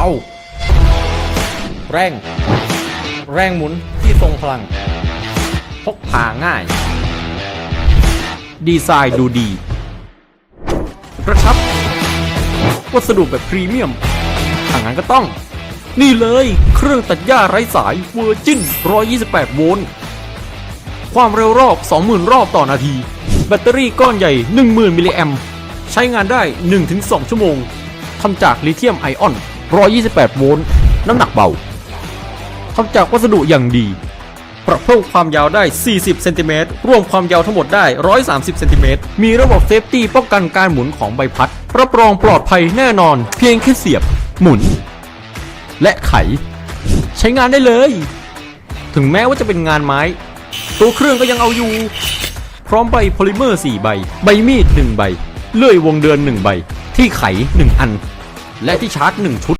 บา แรง แรงหมุนที่ทรงพลัง พกพาง่าย ดีไซน์ดูดี กระชับ วัสดุแบบพรีเมียมถ้างั้นก็ต้อง นี่เลยเครื่องตัดหญ้าไร้สายเวอร์จิน128 โวลต์ ความเร็วรอบ 20,000 รอบต่อนาที แบตเตอรี่ก้อนใหญ่ 10,000 มิลลิแอมใช้งานได้ 1-2 ชั่วโมงทำจากลิเธียมไอออน 128 โวลต์ น้ำหนักเบาทำจากวัสดุอย่างดี ปรับเพิ่มความยาวได้ 40 เซนติเมตร รวมความยาวทั้งหมดได้ 130 เซนติเมตร มีระบบเซฟตี้ป้องกันการหมุนของใบพัด รับรองปลอดภัยแน่นอน เพียงแค่เสียบ หมุน และไข ใช้งานได้เลย ถึงแม้ว่าจะเป็นงานไม้ ตัวเครื่องก็ยังเอาอยู่ พร้อมใบโพลิเมอร์ 4 ใบ ใบมีด 1 ใบ เลื่อยวงเดือน 1 ใบ ที่ไข 1 อัน และที่ชาร์จ 1 ชุด